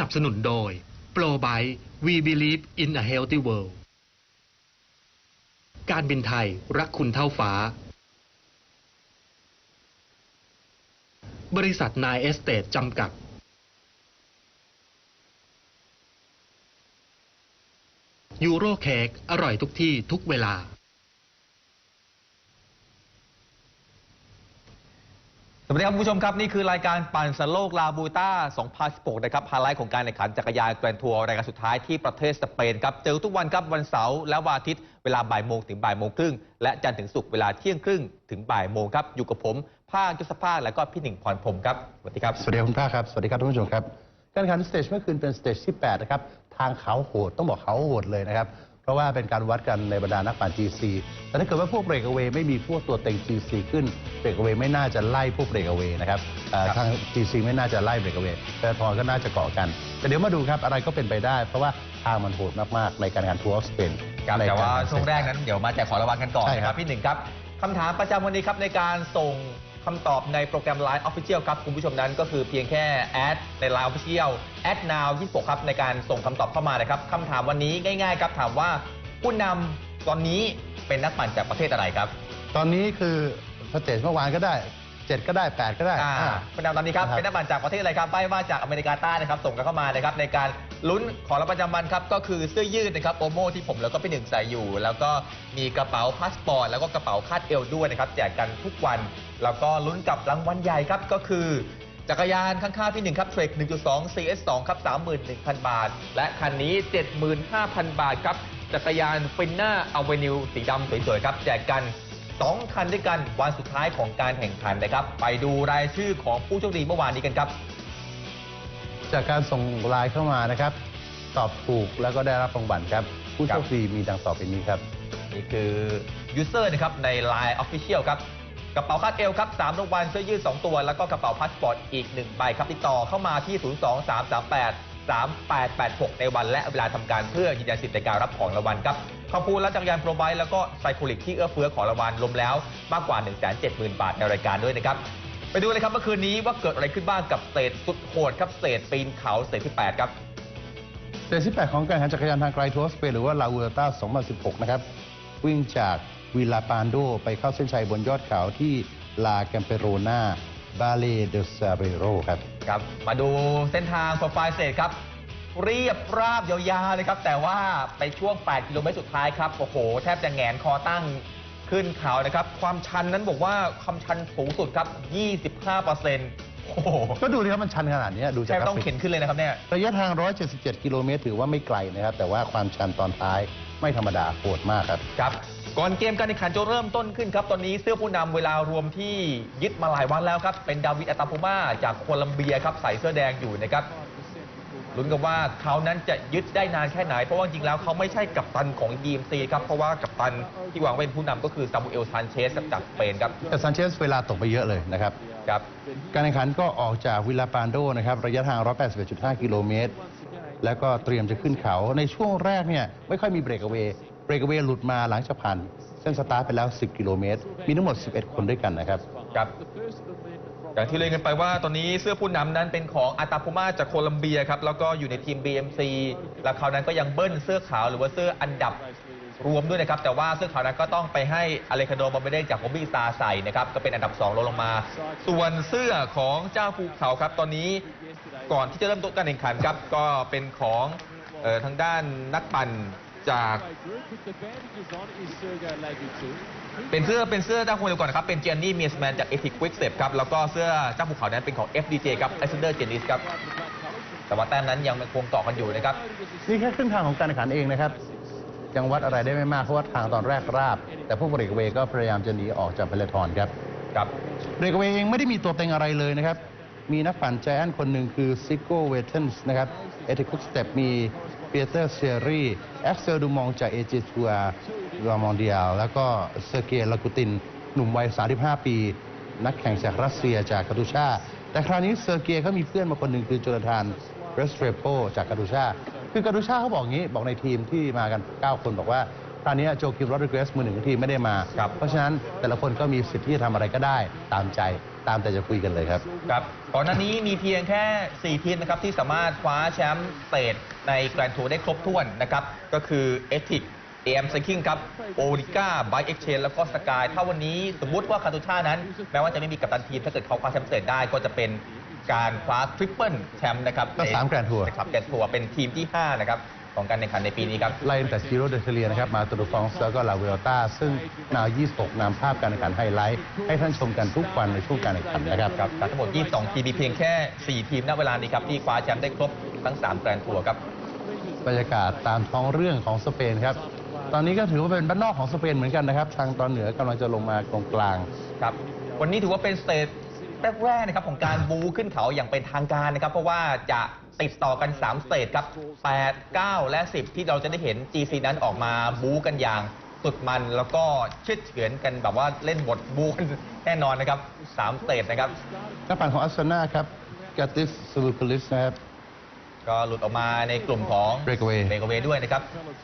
สนับสนุนโดย Pro b i We Believe in a Healthy World การบินไทยรักคุณเท่าฟ้า บริษัทนายเอสเตจจำกัด ยูโรเค้กอร่อยทุกที่ทุกเวลา สวัสดีครับคุณผู้ชมครับ นี่คือรายการปั่นสโลกลาบูต้า 2016 นะครับไฮไลท์ของการแข่งขันจักรยานแกรนทัวร์รายการสุดท้ายที่ประเทศสเปนครับ เจอทุกวันครับ วันเสาร์และวันอาทิตย์ เวลาบ่ายโมงถึงบ่ายโมงครึ่ง และจันทร์ถึงศุกร์เวลาเที่ยงครึ่งถึงบ่ายโมงครับ อยู่กับผม ภาคยุทธภาคและก็พี่หนึ่งพรพรมครับ สวัสดีครับ สวัสดีคุณภาคครับ สวัสดีครับท่านผู้ชมครับ การแข่งขันสเตจเมื่อคืนเป็นสเตจที่ 8 นะครับ ทางเขาโหด ต้องบอกเขาโหดเลยนะครับ ราะว่าเป็นการวัดกันในบรรดานักปั่น GC แต่ถ้าเกิดว่าพวกเบรกเวไม่มีพวกตัวเต็ง GC ขึ้นเบรกเวไม่น่าจะไล่พวกเบรกเวนะครับเอ่อครับทาง GC ไม่น่าจะไล่เบรกเวแต่ทอนก็น่าจะเกาะกัน แต่เดี๋ยวมาดูครับอะไรก็เป็นไปได้ เพราะว่าทางมันโหดมากๆในการแข่งขันทัวร์ออฟสเปนครับแต่ว่าช่วงแรกนั้นเดี๋ยวมาแจกของรางวัลกันก่อนใช่นะคครัรับบพี่หนึ่งครับคำถามประจำวันนี้ครับในการส่ง คำตอบในโปรแกรม Line Official ครับ คุณผู้ชมนั้นก็คือเพียงแค่แอดใน Line Official แอด now 26 ครับในการส่งคำตอบเข้ามานะครับคำถามวันนี้ง่าย ๆ ครับถามว่าผู้นำตอนนี้เป็นนักปั่นจากประเทศอะไรครับ ตอนนี้คือสเตจเมื่อวานก็ได้ 7 ก็ได้ 8 ก็ได้อ่าอ่า ผู้นำตอนนี้ครับนะครับ เป็นนักปั่นจากประเทศอะไรครับไม่ว่าจากอเมริกาใต้นะครับส่งกันเข้ามานะครับในการลุ้นของรางวัลประจำวันครับก็คือเสื้อยืดนะครับโอโมที่ผมแล้วก็พี่หนึ่งใส่อยู่ แล้วก็มีกระเป๋าพาสปอร์ตแล้วก็กระเป๋าคาดเอวด้วยนะครับแจกกันทุกวัน แล้วก็ลุ้นกับรางวัลใหญ่ครับก็คือ จักรยานข้างๆพี่หนึ่งครับเทรค1.2 CS2 ครับ 31,000 บาท และคันนี้ 75,000 บาทครับ จักรยานฟินน่าอเวนิวสีดำสวยๆครับ แจกกัน 2 คันด้วยกันวันสุดท้ายของการแข่งขันนะครับ ไปดูรายชื่อของผู้โชคดีเมื่อวานนี้กันครับ จากการส่งไลน์เข้ามานะครับ ตอบถูกแล้วก็ได้รับรางวัลครับ ผู้โชคดีมีดังต่อไปนี้ครับ นี่คือยูเซอร์นะครับใน Line Official ครับ กระเป๋าคาดเอวครับ3รางวัลเสื้อยืด 2 ตัว แล้วก็กระเป๋าพาสปอร์ตอีก 1 ใบครับ ติดต่อเข้ามาที่ 02338 3886 ในวันและเวลาทำการเพื่อยืนยันสิทธิ์ในการรับของรางวัลครับขอบคุณและจักรยานโปรไบแล้วก็ไซโคลิกที่เอื้อเฟื้อของรางวัลรวมแล้วมากกว่า 170,000 บาทในรายการด้วยนะครับ ไปดูเลยครับเมื่อคืนนี้ว่าเกิดอะไรขึ้นบ้างกับเตจสุดโหดครับเตจปีนเขาเตจที่ 8 ครับเตจที่ 8 ของการแข่งจักรยานทางไกลทัวร์สเปนหรือว่าลาเวต้า2016 นะครับ วิ่งจาก วิลาปานโดไปเข้าเส้นชัยบนยอดเขาที่ลาแกมเปโรนาบาเลเดซาเบโรครับครับมาดูเส้นทางโปรไฟล์เศษครับ เรียบราบยาวๆเลยครับ แต่ว่าไปช่วง 8 กิโลเมตรสุดท้ายครับโอ้โห แทบจะแหงนคอตั้งขึ้นเขานะครับ ความชันนั้นบอกว่าความชันสูงสุดครับ 25เปอร์เซ็นต์โอ้โหก็ดูดิครับมันชันขนาดนี้ดูแทจากบกราต้องฟิกเข็นขึ้นเลยนะครับเนี่ยระยะทาง 177 กิโลเมตรถือว่าไม่ไกลนะครับ แต่ว่าความชันตอนท้ายไม่ธรรมดาโหดมากครับครับ ก่อนเกมการแข่งขันจะเริ่มต้นขึ้นครับ ตอนนี้เสื้อผู้นำเวลารวมที่ยึดมาหลายวันแล้วครับ เป็นดาวิดอัตาพูมาจากโคลัมเบียครับใส่เสื้อแดงอยู่นะครับลุ้นกันว่าเขานั้นจะยึดได้นานแค่ไหน เพราะว่าจริงแล้วเขาไม่ใช่กัปตันของ DMC ครับ เพราะว่ากัปตันที่วางไว้เป็นผู้นำก็คือซามูเอลซานเชสจากสเปนครับแต่ซานเชสเวลาตกไปเยอะเลยนะครับครับการแข่งขันก็ออกจากวิลาปานโดนะครับระยะทาง 181.5 กิโลเมตรแล้วก็เตรียมจะขึ้นเขาในช่วงแรกเนี่ยไม่ค่อยมีเบรกเวย์เบ รกเวย์หลุดมาหลังจากผ่านเส้นสตาร์ทไปแล้ว 10 กิโลเมตร มีทั้งหมด 11 คนด้วยกันนะครับ ครับอย่างที่เรียนกันไปว่าตอนนี้เสื้อผู้นำนั้นเป็นของอาตาพูมาจากโคลัมเบียครับ แล้วก็อยู่ในทีม BMC และเขาวนั้นก็ยังเบิ้ลเสื้อขาวหรือว่าเสื้ออันดับรวมด้วยนะครับ แต่ว่าเสื้อขาวนั้นก็ต้องไปให้อเลคาโดบอมเบเดจากโมบิซาใส่นะครับ ก็เป็นอันดับ2ลงลงมา ส่วนเสื้อของเจ้าภูเขาครับ ตอนนี้ก่อนที่จะเริ่มต้นการแข่งขันครับก็เป็นของออทางด้านนักปั่น จากเป็นเสื้อเป็นเสื้อเจ้าคนเดียวก่อนนะครับ เป็นเจนนี่เมียสแมนจากเอทิกควิกเซปครับแล้วก็เสื้อเจ้าภูเขานั้นเป็นของ FDJ ครับไอซ์เดอร์เจนิสครับแต่ว่าแต้มนั้นยังคงเกาะกันอยู่นะครับนี่แค่ครึ่งทางของการแข่งขันเองนะครับยังวัดอะไรได้ไม่มากเพราะว่าทางตอนแรกราบ แต่พวกเบรกเวย์ก็พยายามจะหนีออกจากเพลทอนครับครับเบรกเวย์เองไม่ได้มีตัวเต็งอะไรเลยนะครับมีนักปั่นใจแอนคนหนึ่งคือซิโก้เวเทนส์นะครับเอติคุสเตปมี เปียเตอร์เซรีแอฟเซลดูมองจากเอเจทัวร์รามอนเดียลแล้วก็เซอร์เกย์ลากูติน หนุ่มวัย 35 ปี นักแข่งจากรัสเซียจากกาตูชา แต่คราวนี้เซอร์เกย์เขามีเพื่อนมาคนหนึ่งคือโจนาธานเรสเทรโปจากกาตูชา คือกาตูชาเขาบอกงี้บอกในทีมที่มากัน 9 คนบอกว่าคราวนี้โจกิมโรดริเกสมือหนึ่งของทีมไม่ได้มาครับเพราะฉะนั้นแต่ละคนก็มีสิทธิ์ที่จะทำอะไรก็ได้ตามใจ ตามแต่จะคุยกันเลยครับ ครับก่อนหน้านี้มีเพียงแค่ 4 ทีมนะครับที่สามารถคว้าแชมป์สเตทในแกรนด์ทัวร์ได้ครบถ้วนนะครับ ก็คือเอทิกเอ็มไซคิงครับโอริก้าไบเอ็กเชนแล้วก็สกายถ้าวันนี้สมมุติว่าคาตูช่านั้น แม้ว่าจะไม่มีกัปตันทีม ถ้าเกิดเขาคว้าแชมป์สเตทได้ก็จะเป็นการคว้าทริปเปิลแชมป์นะครับก็สาม Grand Tour นะครับแกรนด์ทัวร์เป็นทีมที่ 5 นะครับ ของการแข่งขันในปีนี้ครับ ไล่ตั้งแต่จิโรเดเทเลียนะครับ มาตูดฟองส์แล้วก็ลาเวลตาซึ่งนาว 26นำภาพการแข่งขันไฮไลท์ ให้ท่านชมกันทุกวันในช่วงการแข่งขันนะครับครับแต่ทั้งหมด 22 ทีมมีเพียงแค่ 4 ทีมณเวลานี้ครับที่คว้าแชมป์ได้ครบทั้ง 3 แกรนด์ทัวร์ครับบรรยากาศตามท้องเรื่องของสเปนครับตอนนี้ก็ถือว่าเป็นบ้านนอกของสเปนเหมือนกันนะครับ ทางตอนเหนือกำลังจะลงมาตรงกลางครับ วันนี้ถือว่าเป็นสเตจ แรกๆนะครับของการบูขึ้นเขาอย่างเป็นทางการนะครับเพราะว่าจะติดต่อกัน 3 สเตจครับ 8 9 และ 10 ที่เราจะได้เห็น GC นั้นออกมาบูกันอย่างสุดมันแล้วก็เชิดเฉือนกันแบบว่าเล่นบทบูกันแน่นอนนะครับ 3 สเตจนะครับนักปั่นของอัสซนาครับกาติสซูลูคลิสนะครับ ก็หลุดออกมาในกลุ่มของ Breakaway เบรกเวด้วยนะครับ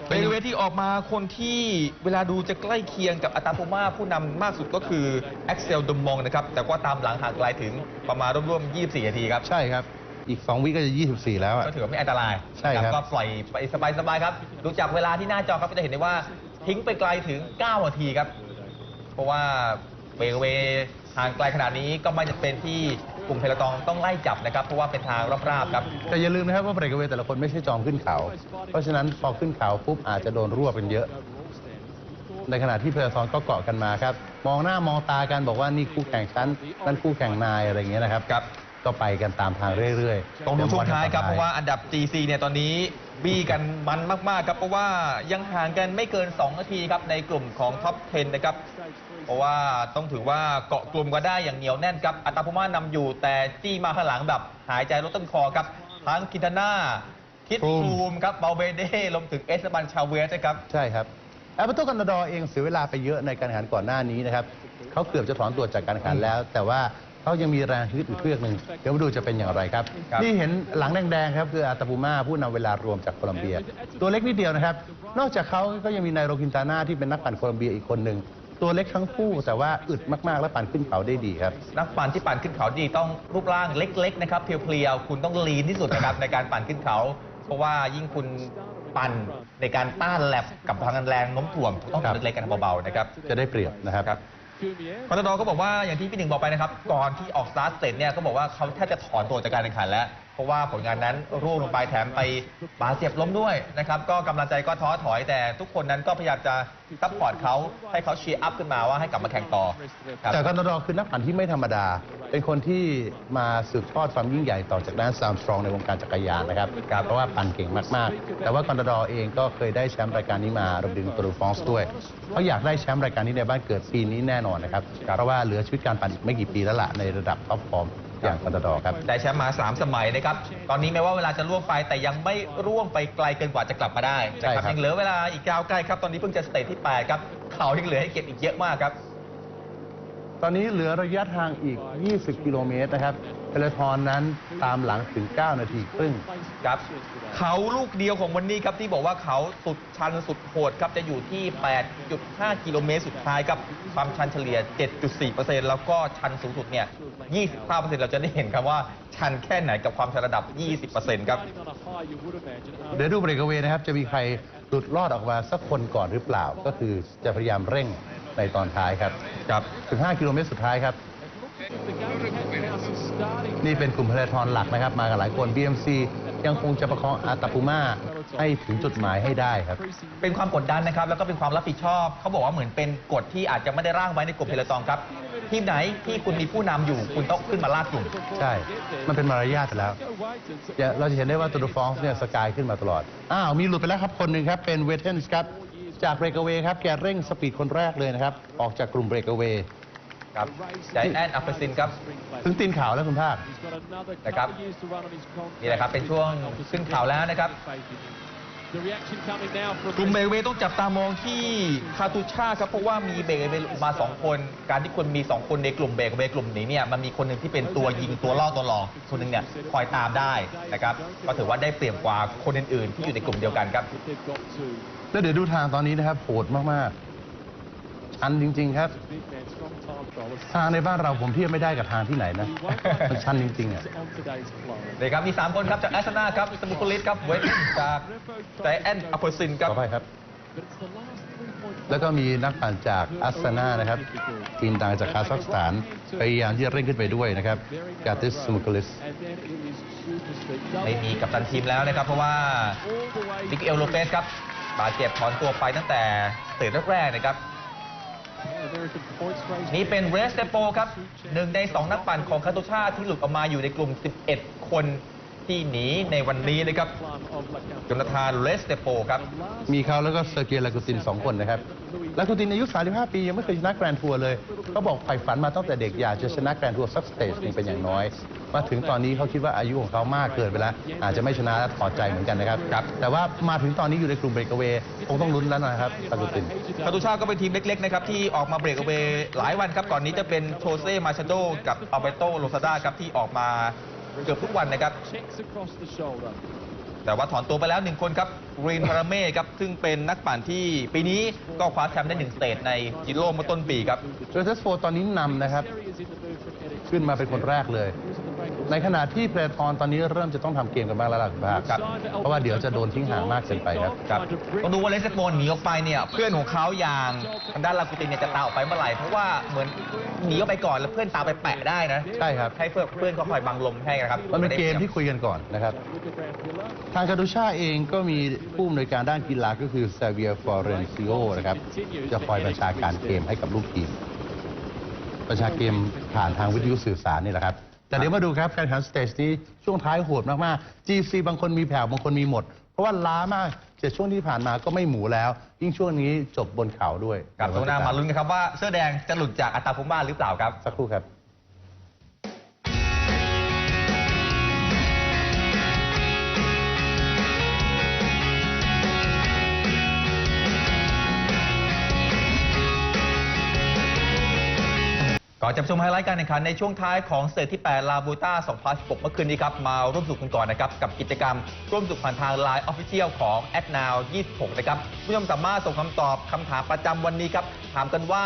เบรกเวที่ออกมาคนที่เวลาดูจะใกล้เคียงกับอัตาโปมาผู้นำมากสุดก็คือแอ็กเซลดมองนะครับ แต่ว่าตามหลังห่างไกลถึงประมาณร่วมๆ24 นาทีครับ ใช่ครับ อีก 2 วิก็จะ 24 แล้วอะก็ถือว่าไม่อันตรายใช่ครับก็ปล่อยไปสบายๆครับ ดูจากเวลาที่หน้าจอครับก็จะเห็นได้ว่าทิ้งไปไกลถึง 9 นาทีครับ เพราะว่าเบรกเวห่างไกลขนาดนี้ก็ไม่จำเป็นที่ กลุ่มเทเลตองต้องไล่จับนะครับเพราะว่าเป็นทางราบๆครับ แต่อย่าลืมนะครับว่าเบรกเวย์แต่ละคนไม่ใช่จอมขึ้นเขา เพราะฉะนั้นพอขึ้นเขาปุ๊บอาจจะโดนรวบกันเยอะ ในขณะที่เพลซอนก็เกาะกันมาครับ มองหน้ามองตากันบอกว่านี่คู่แข่งชั้นนั่นคู่แข่งนายอะไรอย่างเงี้ยนะครับครับ ก็ไปกันตามทางเรื่อยๆตรงช่วงท้ายครับเพดี๋ราะวว่าอันดับ GC เนี่ยตอนนี้บี้กันมันมากๆครับเพราะว่ายังห่างกันไม่เกิน 2 นาทีครับในกลุ่มของท็อป 10 นะครับ เพราะว่าต้องถือว่าเกาะกลุ่มก็ได้อย่างเหนียวแน่นครับอัตาพุมานำอยู่แต่จี้มาข้างหลังแบบหายใจลดต้นคอครับทั้งคินทาน่าคิดภูมิภูมิครับเบาเบเด้รวมถึงเอสบันชาเวสนะครับใช่ครับแอปเปิลโตกันดอร์เองเสียเวลาไปเยอะในการแข่งขันก่อนหน้านี้นะครับเขาเกือบจะถอนตัวจากการแข่งขันแล้ว แต่ว่าเขายังมีแรงฮึดอีกเครื่องหนึ่งเดี๋ยวมาดูจะเป็นอย่างไรครับครับนี่เห็นหลังแดงๆครับคืออาตาปูมาผู้นำเวลารวมจากโคลัมเบีย ตัวเล็กนิดเดียวนะครับ นอกจากเขาก็ยังมีนายโรกินตาน่าที่เป็นนักปั่นโคลัมเบียอีกคนหนึ่ง ตัวเล็กทั้งคู่แต่ว่าอึดมากๆ และปั่นขึ้นเขาได้ดีครับ นักปั่นที่ปั่นขึ้นเขาดีต้องรูปร่างเล็กๆนะครับเพรียวๆคุณต้องลีนที่สุดนะครับ ในการปั่นขึ้นเขา เพราะว่ายิ่งคุณปั่นในการต้านแลบกับพลังแรงโน้มถ่วงต้องครับทำเล็กๆกันเบาๆนะครับจะได้เปรียบนะครับครับคอนโดก็บอกว่าอย่างที่พี่หนึ่งบอกไปนะครับ ก่อนที่ออกสตาร์ทเสร็จเนี่ยก็บอกว่าเขาแทบจะถอนตัวจากการแข่งขันแล้ว เพราะว่าผลงานนั้นร่วงลงไปแถมไปบาดเจ็บล้มด้วยนะครับ ก็กำลังใจก็ท้อถอยแต่ทุกคนนั้นก็พยายามจะซัพพอร์ตเขาให้เขาเชียร์อัพขึ้นมาว่าให้กลับมาแข่งต่อครับแต่กันดอคือนักปั่นที่ไม่ธรรมดา เป็นคนที่มาสืบทอดความยิ่งใหญ่ต่อจากด้านซามสตรองในวงการจักรยานนะครับเพราะว่าปั่นเก่งมากๆ แต่ว่ากันดอเองก็เคยได้แชมป์รายการนี้มารวมถึงตูรฟองส์ด้วยเขาอยากได้แชมป์รายการนี้ในบ้านเกิดปีนี้แน่นอนนะครับเพราะว่าเหลือชีวิตการปั่นอีกไม่กี่ปีแล้วล่ะในระดับท็อปฟอร์ม อย่างกันดอครับ ได้แชมป์มา 3 สมัยนะครับ ตอนนี้แม้ว่าเวลาจะล่วงไป แต่ยังไม่ร่วงไปไกลเกินกว่าจะกลับมาได้นะใช่คครัรับบ ยังเหลือเวลาอีกยาวไกลครับ ตอนนี้เพิ่งจะสเตจที่ 8 ครับ เขายังเหลือให้เก็บอีกเยอะมากครับ ตอนนี้เหลือระยะทางอีก 20 กิโลเมตรนะครับเทเลทอนนั้นตามหลังถึง 9 นาทีครึ่ง ครับเขาลูกเดียวของวันนี้ครับที่บอกว่าเขาสุดชันสุดโหดครับจะอยู่ที่ 8.5 กิโลเมตรสุดท้ายครับความชันเฉลี่ย 7.4%แล้วก็ชันสูงสุดเนี่ย 25%เราจะได้เห็นครับว่าชันแค่ไหนกับความชันระดับ 20%ครับ เดี๋ยวดูเบรกเวย์นะครับ จะมีใครหลุดรอดออกมาสักคนก่อนหรือเปล่า ก็คือจะพยายามเร่งในตอนท้ายครับครับถึง5กิโลเมตรสุดท้ายครับ นี่เป็นกลุ่มพลทอนหลักนะครับ มากันหลายคน BMC ยังคงจะประคองอาตาปูมาให้ถึงจุดหมายให้ได้ครับ เป็นความกดดันนะครับ แล้วก็เป็นความรับผิดชอบ เขาบอกว่าเหมือนเป็นกฎที่อาจจะไม่ได้ร่างไว้ในกลุ่มเทเลตองครับ ทีมไหนที่คุณมีผู้นำอยู่ คุณต้องขึ้นมาลากกลุ่ม ใช่ มันเป็นมารยาทไปแล้วอย่าเราจะเห็นได้ว่าตูดฟองส์เนี่ยสกายขึ้นมาตลอด อ้าว มีหลุดไปแล้วครับคนหนึ่งครับ เป็นเวเทนส์ครับ จากเบรกเวย์ครับ แกเร่งสปีดคนแรกเลยนะครับ ออกจากกลุ่มเบรกเวย์ ครับใจแอนอัฟเฟซินครับถึงตีนขาวแล้วคุณภาคนะครับนี่แหละครับเป็นช่วงขึ้นเขาแล้วนะครับกลุ่มเบรกเวย์ต้องจับตามองที่คาตูช่าครับเพราะว่ามีเบรกเวย์มา 2 คน การที่คุณมี 2 คนในกลุ่มเบรกเวย์กลุ่มนี้เนี่ยมันมีคนหนึ่งที่เป็นตัวยิงตัวล่อตัวหลอกคนหนึ่งเนี่ยคอยตามได้นะครับก็ถือว่าได้เปรียบกว่าคนอื่นๆ ที่อยู่ในกลุ่มเดียวกันครับแล้วเดี๋ยวดูทางตอนนี้นะครับโหดมากๆ ชันจริง ๆ ครับ ทางในบ้านเราผมเทียบไม่ได้กับทางที่ไหนนะ มันชันจริงๆอะ นี่ครับมี 3 คนครับ จากแอสนาครับสมุคลิสครับเวทจากใจแอนอพอซินครับ ขออภัยครับ แล้วก็มีนักปั่นจากอัสซานานะครับ ทีมดังจากคาซัคสถานพยายามที่จะเร่งขึ้นไปด้วยนะครับกาติสสมุกลิสไม่มีกัปตันทีมแล้วนะครับ เพราะว่าดิกเอลโลเปสครับบาดเจ็บถอนตัวไปตั้งแต่เตะแรกๆนะครับ นี่เป็นเรสเตโปครับหนึ่งในสองนักปั่นของคาโตชาที่หลุดออกมาอยู่ในกลุ่ม 11 คน ที่หนีในวันนี้นะครับจนทานเรสเตโปครับ มีเขาแล้วก็เซอร์เกียลากูติน 2 คนนะครับ ลากูตินอายุ 35 ปี ยังไม่เคยชนะแกรนด์ทัวร์เลย เขาบอกใฝ่ฝันมาตั้งแต่เด็กอยากจะชนะแกรนด์ทัวร์สักสเตจหนึงเป็นอย่างน้อย มาถึงตอนนี้เขาคิดว่าอายุของเขามากเกินไปแล้ว อาจจะไม่ชนะและถอดใจเหมือนกันนะครับครับแต่ว่ามาถึงตอนนี้อยู่ในกลุ่มเบรกเวย์คงต้องลุ้นแล้วนะครับลากูตินคาโตชาก็เป็นทีมเล็กๆนะครับที่ออกมาเบรกเอาไว้หลายวันครับก่อนนี้จะเป็นโชเซ่มาชาโดกับอัลเบโตโรซาด้าครับที่ออกมา เกือบทุกวันนะครับ แต่ว่าถอนตัวไปแล้วหนึ่งคนครับรีนพาราเม่ครับ ซึ่งเป็นนักปั่นที่ปีนี้ก็คว้าแชมป์ได้หนึ่งสเตจในจิโร่เมื่อต้นปีครับโจเซสโฟตอนนี้นำนะครับ ขึ้นมาเป็นคนแรกเลย ในขณะที่เพลทอนตอนนี้เริ่มจะต้องทำเกมกันบ้างแล้วล่ะคุณภาพครับ เพราะว่าเดี๋ยวจะโดนทิ้งห่างมากเกินไปครับครับต้องดูว่าเลสเตโปนหนีออกไปเนี่ยเพื่อนของเขาอย่างทางด้านลากูตินเนี่ยจะตามออกไปเมื่อไหร่เพราะว่าเหมือนหนีออกไปก่อนแล้วเพื่อนตามไปแปะได้นะใช่ครับ ให้เพื่อนเพื่อนเขาคอยบังลมให้นะครับมันเป็นเกมที่คุยกันก่อนนะครับ ทางคาดูชาเองก็มีผู้อำนวยการด้านกีฬาก็คือซาเวียฟอร์เรนซิโอนะครับจะคอยบัญชาการเกมให้กับลูกทีมบัญชาเกมผ่านทางวิทยุสื่อสารนี่แหละครับ แต่เดี๋ยวมาดูครับการแข่งขันสเตจนี้ช่วงท้ายโหดมากๆ GC บางคนมีแผ่วบางคนมีหมด เพราะว่าล้ามากเจ็ดช่วงที่ผ่านมาก็ไม่หมูแล้ว ยิ่งช่วงนี้จบบนเขาด้วยกับช่วงหน้ามาลุ้นกันครับว่าเสื้อแดงจะหลุดจากอัตราพุมบ้านหรือเปล่าครับ สักครู่ครับ ก่อนจะชมไฮไลท์การแข่งขันในช่วงท้ายของสเตที่ 8 ลาบูต้า 2016 เมื่อคืนนี้ครับ มาร่วมสนุกกันก่อนนะครับ กับกิจกรรมร่วมสนุกผ่านทาง Line Official ของ a d Now 26 นะครับผู้ชมสามารถส่งคำตอบคำถามประจำวันนี้ครับ ถามกันว่า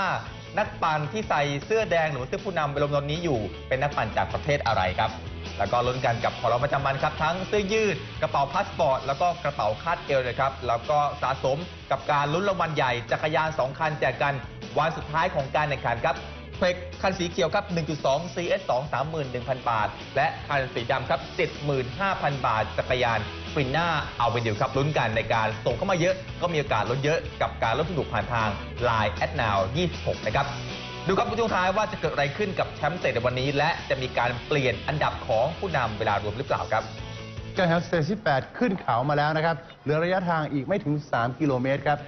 นักปั่นที่ใส่เสื้อแดงหรือเสื้อผู้นำไปลงตอนนี้อยู่ เป็นนักปั่นจากประเทศอะไรครับ แล้วก็ลุ้นกันกับของเราประจำวันครับ ทั้งเสื้อยืดกระเป๋าพาสปอร์ตแล้วก็กระเป๋าคาดเอวนะครับแล้วก็สะสมกับการลุ้นรางวัลใหญ่จักรยาน 2 คันแจกกันวันสุดท้ายของการแข่งขันครับ เพกคันสีเขียวครับ 1.2 CS 2 31,000 บาท และคันสีดำครับ 75,000 บาท จักรยานฟินน่าเอาไปเดิวครับลุ้นกันในการส่งเข้ามาเยอะ ก็มีโอกาสลุ้นเยอะกับการร่วมสนุกผ่านทาง Line at now 26 นะครับ ดูครับช่วงท้ายว่าจะเกิดอะไรขึ้นกับแชมป์สเตจในวันนี้ และจะมีการเปลี่ยนอันดับของผู้นำเวลารวมหรือเปล่าครับการแข่งขันสเตจที่ 8 ขึ้นเขามาแล้วนะครับ เหลือระยะทางอีกไม่ถึง 3 กิโลเมตรครับ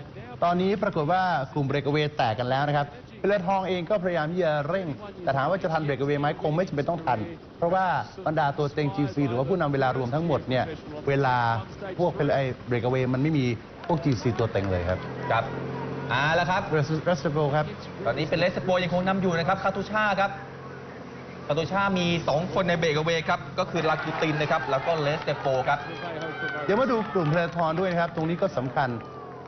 ตอนนี้ปรากฏว่ากลุ่มเบรกเวย์แตกกันแล้วนะครับ เพลทองเองก็พยายามที่จะเร่ง แต่ถามว่าจะทันเบรกเวย์ไหมคงไม่จำเป็นต้องทัน เพราะว่าบรรดาตัวเต็ง GC หรือว่าผู้นำเวลารวมทั้งหมดเนี่ยเวลาพวกไอ้เบรกเวย์มันไม่มีพวก GC ตัวเต็งเลยครับครับอ่าแล้วครับเรสเตโกครับตอนนี้เป็นเลสโปยังคงนำอยู่นะครับคาตูชาครับคาตูชามี 2 คนในเบรกเอาเวย์ครับก็คือลาคูตินนะครับแล้วก็เลสโปครับเดี๋ยวมาดูกลุ่มเพลทอนด้วยนะครับ ตรงนี้ก็สำคัญ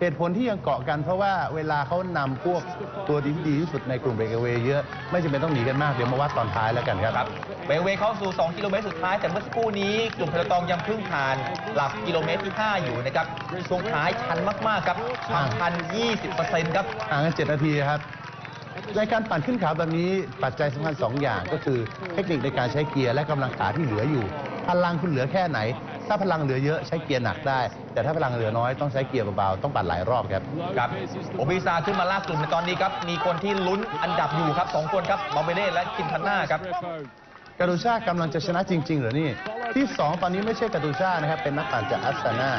เหตุผลที่ยังเกาะกันเพราะว่าเวลาเขานำพวกตัวดีที่ดีที่สุดในกลุ่มเบรกเวย์เยอะ ไม่จำเป็นต้องหนีกันมาก เดี๋ยวมาวัดตอนท้ายแล้วกันครับ ครับเบรกเอาเวย์เข้าสู่ 2 กิโลเมตรสุดท้าย แต่เมื่อสักครู่นี้กลุ่มเพลตองยังเพิ่งผ่านหลักกิโลเมตรที่ 5 อยู่นะครับช่วงท้ายชันมากๆครับความชัน 20%ครับห่างกัน7นาทีครับในการปั่นขึ้นเขาแบบนี้ปัจจัยสำคัญ2อย่างก็คือเทคนิคในการใช้เกียร์และกำลังขาที่เหลืออยู่พลังคุณเหลือแค่ไหน ถ้าพลังเหลือเยอะใช้เกียร์หนักได้ แต่ถ้าพลังเหลือน้อยต้องใช้เกียร์เบาๆต้องปั่นหลายรอบครับ ครับโอบิซาขึ้นมาลากกลุ่มในตอนนี้ครับ มีคนที่ลุ้นอันดับอยู่ครับสองคนครับมาเบเล่และกินทันน่าครับกาดูชากำลังจะชนะจริง ๆ เหรอนี่ ที่ 2 ตอนนี้ไม่ใช่กาดูชานะครับ เป็นนักปั่นจากอัสซานา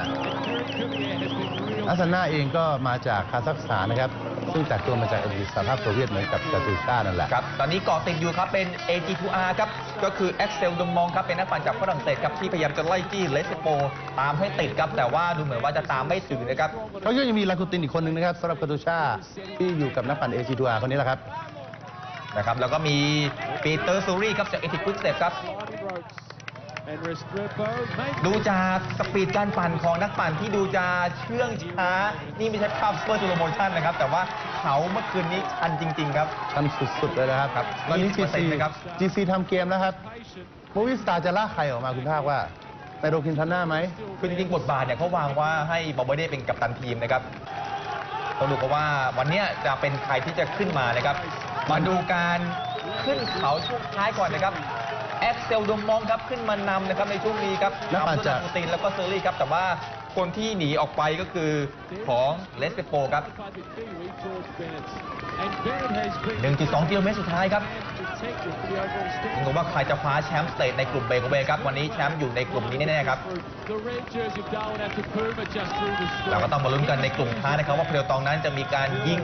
อัสซานาเองก็มาจากคาซัคสถานนะครับ ซึ่งแตกตัวมาจากอดีตสหภาพโซเวียตเหมือนกับกาดูชานั่นแหละ ครับ ตอนนี้เกาะติดอยู่ครับเป็น AG2R ครับ ก็คือ Axel d o m o n ครับ เป็นนักปั่นจากฝรั่งเศสครับ ที่พยายามจะไล่จี้เลสโป ตามให้ติดครับ แต่ว่าดูเหมือนว่าจะตามไม่ถึงนะครับเขาก็ยังมีลาคูตินอีกคนหนึ่งนะครับสำหรับกาดูชาที่อยู่กับนักปั่นเอจิดัวคนนี้แหละครับนะครับแล้วก็มีปีเตอร์ซูรี่ครับจากเอทิควิกเซฟครับ And Restrepo, maybe ดูจากสปีดการปั่นของนักปั่นที่ดูจะเชื่องช้า นี่ไม่ใช่ภาพสเปอร์จูโรโมชั่นนะครับ แต่ว่าเขาเมื่อคืนนี้ชันจริง ๆ ครับ ชันสุดๆเลยนะครับครับตอนนี้20% GC นะครับ GC ทำเกมแล้วครับ patient. มูวิสตาจะลากใครออกมาคุณภาคว่าไนโรคินทันน่าไหมคือจริงๆบทบาทเนี่ยเขาวางว่าให้บอมเบเด้เป็นกัปตันทีมนะครับต้องดูกันว่าวันเนี้ยจะเป็นใครที่จะขึ้นมานะครับ มาดูการขึ้นเขาช่วงท้ายก่อนนะครับแอ็กเซลดมมองครับขึ้นมานำนะครับในช่วงนี้ครับแล้วอาจจะนำด้วยลาปูตินแล้วก็เซอร์รี่ครับแต่ว่าคนที่หนีออกไปก็คือของเลสเปโปครับ Occupied with theory towards Bennett. And Bennett has been 1.2 กิโลเมตรสุดท้ายครับ protected for the overall stand. ดูว่าใครจะคว้าแชมป์สเตทในกลุ่มเบโกเบครับ วันนี้แชมป์อยู่ในกลุ่มนี้แน่ๆครับ The red jersey of Darwin have to prove it just through the เรา strike. ก็ต้องมาลุ้นกันในกลุ่มท้ายนะครับ ว่าเพลตองนั้นจะมีการยิง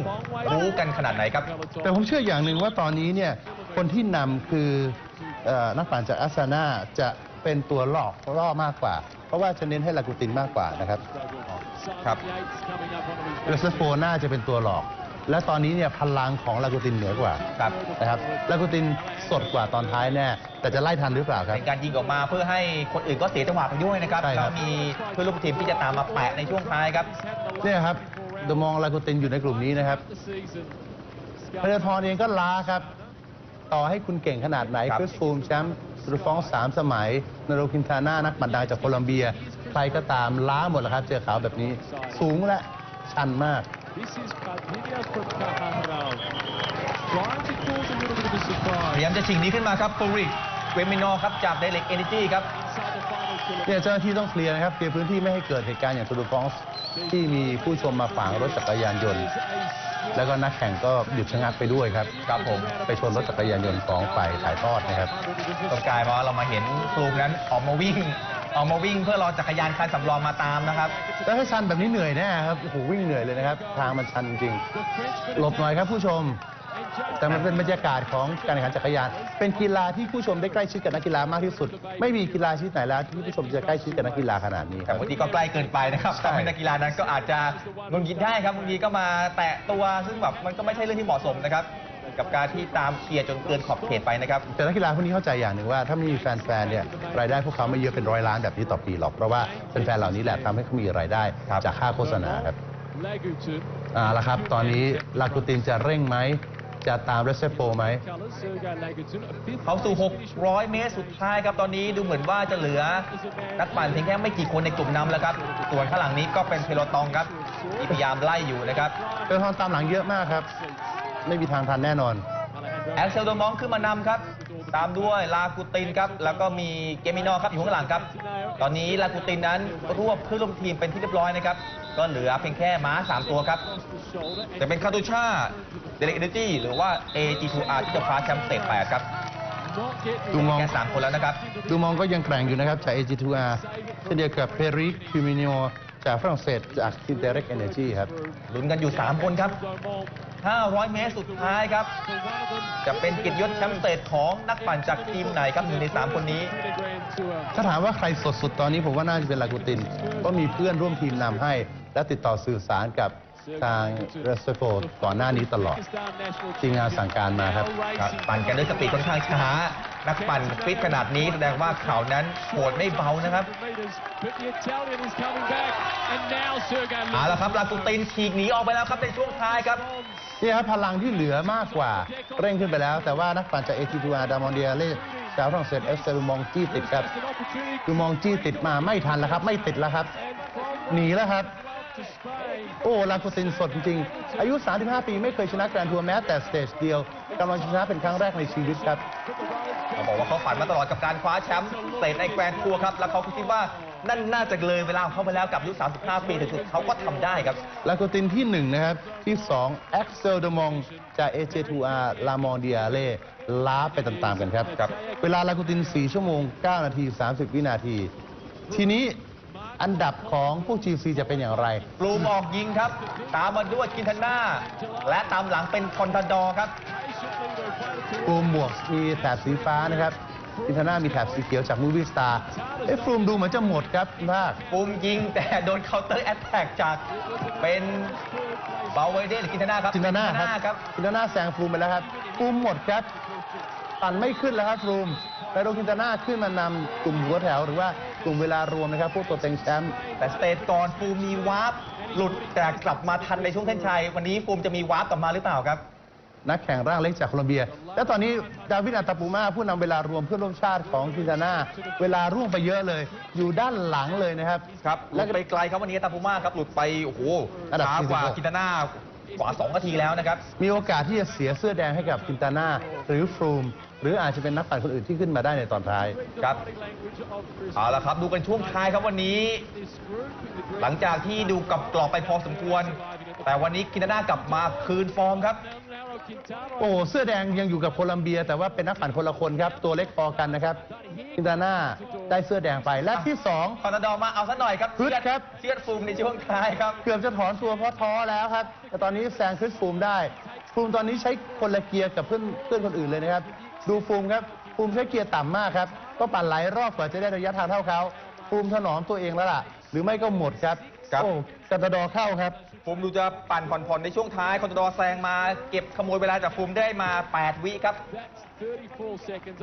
รู้กันขนาดไหนครับ แต่ผมเชื่ออย่างหนึ่งว่าตอนนี้เนี่ยคนที่นำคือเอ่อ นักปั่นจากอาสานาจะเป็นตัวหลอกล่อมากกว่า เพราะว่าจะเน้นให้ลากูตินมากกว่านะครับครับ Simon Yates coming up onto his เรสโฟน่าจะเป็นตัวหลอก และตอนนี้เนี่ยพลังของลากูตินเหนือกว่าครับนะครับลากูตินสดกว่าตอนท้ายแน่แต่จะไล่ทันหรือเปล่าครับเป็นการยิงออกมาเพื่อให้คนอื่นก็เสียจังหวะไปด้วยนะครับใช่ครัแล้บวมีเพื่อนร่วมทีมที่จะตามมาแปะในช่วงท้ายครับเนี่ยครับเดมองลากูตินอยู่ในกลุ่มนี้นะครับ the season. เพลทอนเองก็ล้าครับ ต่อให้คุณเก่งขนาดไหนครับคริสฟูมแชมป์สุดฟองสามสมัยนโรคินทาน่านักปั่นดังจากโคลัมเบีย ใครก็ตามล้าหมดแล้วครับ เจอเขาแบบนี้ สูงและชันมาก This is Padilla from Cajarral. Trying to cause a little bit of a พ surprise. ยายามจะชิงนี้ขึ้นมาครับฟูริกเวมินอครับจากไดเ e กเอเนจีครับ Inside the final kilometre. เนี่ยเจ้าหน้าที่ต้องเคลียร์นะครับเคลียร์พื้นที่ไม่ให้เกิดเหตุการณ์อย่างทูดูฟองส์ที่มีผู้ชมมาฝังรถจักรยานยนต์ แล้วก็นักแข่งก็หยุดชะงักไปด้วยครับครับผม ไปชนรถจักรยานยนต์ของฝ่ายถ่ายทอดนะครับต้องกลายมาว่าเรามาเห็นฟลูมนั้นออกมาวิ่ง ออกมาวิ่งเพื่อรอจักรยานคันสำรองมาตามนะครับ แล้วถ้าชันแบบนี้เหนื่อยแน่ครับโอ้โหวิ่งเหนื่อยเลยนะครับ ทางมันชันจริงหลบหน่อยครับผู้ชม แต่มันเป็นบรรยากาศของการแข่งขันจักรยาน เป็นกีฬาที่ผู้ชมได้ใกล้ชิดกับนักกีฬามากที่สุด ไม่มีกีฬาชนิดไหนแล้วที่ผู้ชมจะใกล้ชิดกับนักกีฬาขนาดนี้คแต่รับ บางทีก็ใกล้เกินไปนะครับใช่ ทำให้นักกีฬานั้นก็อาจจะงุนงิดได้ครับบางทีก็มาแตะตัวซึ่งแบบมันก็ไม่ใช่เรื่องที่เหมาะสมนะครับ กับการที่ตามเชียร์จนเกินขอบเขตไปนะครับ แต่นักกีฬาพวกนี้เข้าใจอย่างหนึ่งว่าถ้าไม่มีแฟนๆเนี่ยรายได้พวกเขาไม่เยอะเป็นร้อยล้านแบบนี้ต่อปีหรอกเพราะว่าแฟนๆเหล่านี้แหละทำให้เขามีรายได้ครับ จากค่าโฆษณาครับ Lagutu. อ่าละครับ ตอนนี้ลากูตินจะเร่งไหม จะตามเรสเซโปไหม Colours, Sergei Lagutu. A fifth เขาสู่ 600 เมตรสุดท้ายครับ ตอนนี้ดูเหมือนว่าจะเหลือ นักปั่นเพียงแค่ไม่กี่คนในกลุ่มนำแล้วครับ ส่วนข้างหลังนี้ก็เป็นเพโลตองครับที่พยายามไล่อยู่นะครับเปอร์ทอนตามหลังเยอะมากครับ ไม่มีทางทันแน่นอน แอคเซลโดมองขึ้นมานำครับ ตามด้วยลากูตินครับ แล้วก็มีเกมินอร์ครับอยู่ข้างหลังครับ ตอนนี้ลากูตินนั้นรวบเพื่อนร่วมทีมเป็นที่เรียบร้อยนะครับ ก็เหลือเพียงแค่ม้า 3 ตัวครับ จะเป็นคาตูชาเดลิเอเนจีหรือว่า AG2R ที่จะคว้าแชมป์สเตจ8ครับดูมองแค่3คนแล้วนะครับ ดูมองก็ยังแกร่งอยู่นะครับจาก AG2R เช่นเดียวกับเพริกคิมินิโอ จากฝรั่งเศสจากทีมเดเร็กเอเนจีครับ ลุ้นกันอยู่ 3 คนครับ 500 เมตรสุดท้ายครับ จะเป็นกิจยศแชมป์เตจของนักปั่นจากทีมไหนครับหนึ่งใน 3 คนนี้ ถ้าถามว่าใครสดสุดตอนนี้ผมว่าน่าจะเป็นลากูติน ก็มีเพื่อนร่วมทีมนำให้ และติดต่อสื่อสารกับ ทางเรสเซโปก่อนหน้านี้ตลอดทีมงานสั่งการมาครับ ครับปั่นกันด้วยสปีดค่อนข้างช้า นักปั่นฟิตขนาดนี้แสดงว่าเขานั้นโหดไม่เบานะครับ But the Italian is coming back, and now Sergei เอาละครับลากูตินฉีกหนีออกไปแล้วครับในช่วงท้ายครับนี่ครับพลังที่เหลือมากกว่า เร่งขึ้นไปแล้ว แต่ว่านักปั่นจาก AT2R ดามอนเดียเล่ชาวฝรั่งเศสเอฟเซลูมองจี้ติดครับ Just an opportunity ดูมองจี้ติดมาไม่ทันแล้วครับ ไม่ติดแล้วครับ หนีแล้วครับ to Spain. โอ้ลาโกตินสดจริง ๆ อายุ 35 ปีไม่เคยชนะแกรนด์ทัวร์แม้แต่สเตจเดียวกำลังชนะเป็นครั้งแรกในชีวิตครับเขาบอกว่าเขาฝันมาตลอดกับการคว้าแชมป์สเตทในแกรนด์ทัวร์ครับ แล้วเขาคิดว่านั่นน่าจะเลยเวลาของเขาไปแล้วกับอายุ 35 ปีแต่สุดเขาก็ทำได้ครับ ลาโกตินที่ 1 นะครับ ที่2แอ็กเซลเดมองจาก AJ2R ลามอนเดียเล่ล้าไปตามๆกันครับครับ เวลาลาโกติน 4 ชั่วโมง 9 นาที 30 วินาที ทีนี้ อันดับของพวก GC จะเป็นอย่างไร ปลูมออกยิงครับ ตามมาด้วยกินทันนาและตามหลังเป็นคอนทาดอร์ครับฟลูมหมวกมีแถบสีฟ้านะครับอินทาน่ามีแถบสีเขียวจากมูวี่สตาร์เอ้ฟลูมดูเหมือนจะหมดครับคุณภาคปลูมยิงแต่โดนเคาน์เตอร์แอตแทกจากเป็นเบาเวเดหรือกินทันนาครับจินตนาเป็ครับครับจินตนาแซงฟลูมไปแล้วครับฟลูมหมดครับ ปั่นไม่ขึ้นแล้วครับฟรูมไดโรคินตาน่าขึ้นมานำกลุ่มหัวแถวหรือว่ากลุ่มเวลารวมนะครับ พวกตัวเต็งแชมป์แต่สเตทก่อนฟูมมีวาร์ปหลุดแต่กลับมาทันในช่วงเส้นชัยวันนี้ฟูมจะมีวาร์ปกลับมาหรือเปล่าครับ นักแข่งร่างเล็กจากโคลอมเบีย และตอนนี้ดาวิดอัตตาปูมาผู้นำเวลารวมเพื่อนร่วมชาติของคินตาน่าเวลาร่วงไปเยอะเลย อยู่ด้านหลังเลยนะครับ ครับหลุและดไปไกลครับวันนี้ตาพูม่าครับหลุดไปโอ้โหอันดับช้ากว่า46 กินตาน่า กว่า 2 นาทีแล้วนะครับ มีโอกาสที่จะเสียเสื้อแดงให้กับคินตาน่าหรือฟรูม หรืออาจจะเป็นนักปั่นคนอื่นที่ขึ้นมาได้ในตอนท้าย ครับ เอาละครับ ดูกันช่วงท้ายครับวันนี้ หลังจากที่ดูกับกรอบไปพอสมควร แต่วันนี้กินตาน่ากลับมาคืนฟอร์มครับ โอ้เสื้อแดงยังอยู่กับโคลัมเบีย แต่ว่าเป็นนักปั่นคนละคนครับ ตัวเล็กพอกันนะครับคินตาน่าได้เสื้อแดงไปและที่สอง คอนดอมาเอาซะหน่อยครับฮึดเชือครับเชือดฟูมในช่วงท้ายครับเกือบจะถอนตัวเพราะท้อแล้วครับ แต่ตอนนี้แซงคริสฟูมได้ ฟูมตอนนี้ใช้คนละเกียร์กับเพื่อนเพื่อนคนอื่นเลยนะครับ ดูฟูมครับ ฟูมใช้เกียร์ต่ำมากครับ ต้องปั่นหลายรอบกว่าจะได้ระยะทางเท่าเขา ฟูมถนอมตัวเองแล้วล่ะ หรือไม่ก็หมดครับ ครับ โอ้กระดอเข้าครับ ฟูมดูจะปั่นผ่อนๆในช่วงท้ายคอนดอแซงมาเก็บขโมยเวลาจากฟูมได้มา 8 วิครับ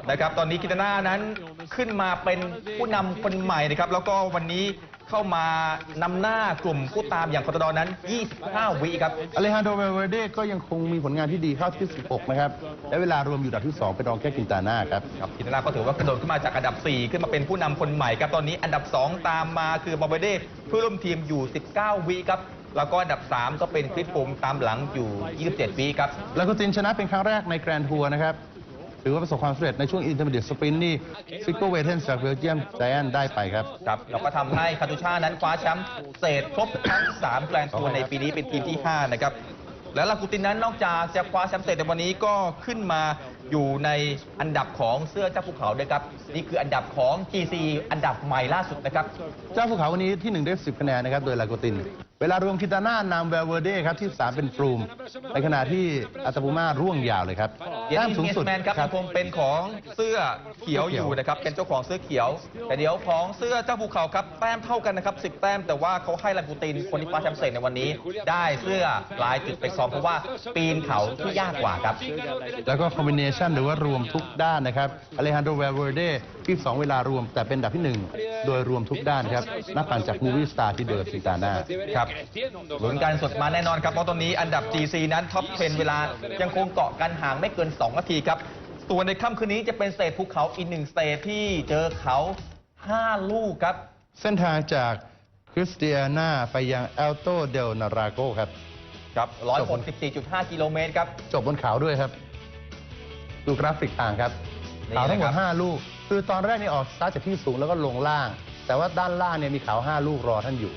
นะครับ ตอนนี้กิตาน่านั้นขึ้นมาเป็นผู้นำคนใหม่นะครับ แล้วก็วันนี้เข้ามานำหน้ากลุ่มผู้ตามอย่างคอนดอนั้น 25 วิครับอเลฮันโดเวลเวเดก็ยังคงมีผลงานที่ดีเข้าที่ 16 นะครับ และเวลารวมอยู่อันดับที่ 2 เป็นรองแค่กินตาน่าครับครับกิตาน่าก็ถือว่ากระโดดขึ้นมาจากอันดับ 4 ขึ้นมาเป็นผู้นำคนใหม่ครับ ตอนนี้อันดับ 2 ตามมาคือบาเบเด้ผู้ร่วมทีมอยู่ 19 วิครับ แล้วก็อันดับ 3 ก็เป็นคริสปุมตามหลังอยู่ 27วิครับ แล้วก็ตินชนะเป็นครั้งแรกในแกรนด์ทัวร์นะครับ ถือว่าประสบความสำเร็จในช่วงอินเตอร์มีเดียสปรินต์นี่ซิโกเวเทนจากเบลเยียมไจแอนได้ไปครับ ครับแล้วก็ทำให้คาตูชานั้นคว้าแชมป์เศษครบทั้ง 3 แกรนด์ทัวร์ในปีนี้เป็นทีมที่ 5 นะครับ และลากูตินนั้นนอกจากจะคว้าแชมป์เศษในวันนี้ก็ขึ้นมาอยู่ในอันดับของเสื้อเจ้าภูเขาด้วยครับนี่คืออันดับของ GC อันดับใหม่ล่าสุดนะครับ เจ้าภูเขาวันนี้ที่ 1 ได้ 10 คะแนนนะครับ โดยลาโกติน เวลารวมคิตาน่านำเวลเวเดครับที่3เป็นฟรูม ในขณะที่อัตตาปูมาร่วงยาวเลยครับเยนแต้มนี่สูงเฮสุด สแมนครับยังคงเป็นของเสื้อเขียวอยู่นะครับเป็นเจ้าของเสื้อเขียว แต่เดี๋ยวของเสื้อเจ้าภูเขาครับแต้มเท่ากันนะครับ10 แต้มแต่ว่าเขาให้ลากูตินคนที่คว้าแชมป์เศษในวันนี้ ได้เสื้อลายจุดไปครองเพราะว่าปีนเขาที่ยากกว่าครับ แล้วก็คอมบิเนชันหรือว่ารวมทุกด้านนะครับอเลฮันโดเวลเวเดที่2เวลารวมแต่เป็นอันดับที่1โดยรวมทุกด้านครับนักปั่นจากมูวี่สตาร์ที่เดินคิตาน่า ครับลุ้นการสดมาแน่นอนครับ เพราะตอนนี้อันดับ GC นั้นท็อป 10 เวลายังคงเกาะกันห่างไม่เกิน 2 นาทีครับ ส่วนในค่ำคืนนี้จะเป็นสเตจภูเขาอีกหนึ่งสเตจที่เจอเขา 5 ลูกครับ เส้นทางจากคริสเตียนาไปยังเอลโตเดลนาราโกครับครับ164.5 กิโลเมตรครับ จบบนเขาด้วยครับ ดูกราฟิกทางครับนี่เขาทั้งหมดนะครับ5ลูก คือตอนแรกนี่ออกสตาร์ทจากที่สูงแล้วก็ลงล่าง แต่ว่าด้านล่างเนี่ยมีเขา5ลูกรอท่านอยู่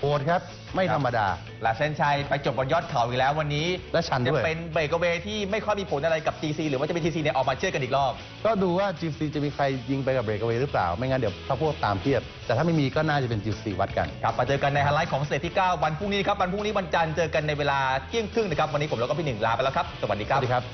โหดครับ ไม่ธรรมดาและเส้นชัยไปจบบนยอดเขาอีกแล้ววันนี้และชันด้วย จะเป็นเบรกเวย์ที่ไม่ค่อยมีผลอะไรกับ GC หรือว่าจะเป็น TC เนี่ยออกมาเชื่อกันอีกรอบ ก็ดูว่า GC จะมีใครยิงไปกับเบรกเอาไว้หรือเปล่า ไม่งั้นเดี๋ยวถ้าพวกตามเทียบ แต่ถ้าไม่มีก็น่าจะเป็น GC วัดกันครับมาเจอกันในไฮไลท์ของสเตจที่ 9 วันพรุ่งนี้ครับ วันพรุ่งนี้วันจันทร์เจอกันในเวลาเที่ยงครึ่งนะครับ วันนี้ผมแล้วก็พี่หนึ่งลาไปแล้วครับ สวัสดีคสรับ วัสดีครับ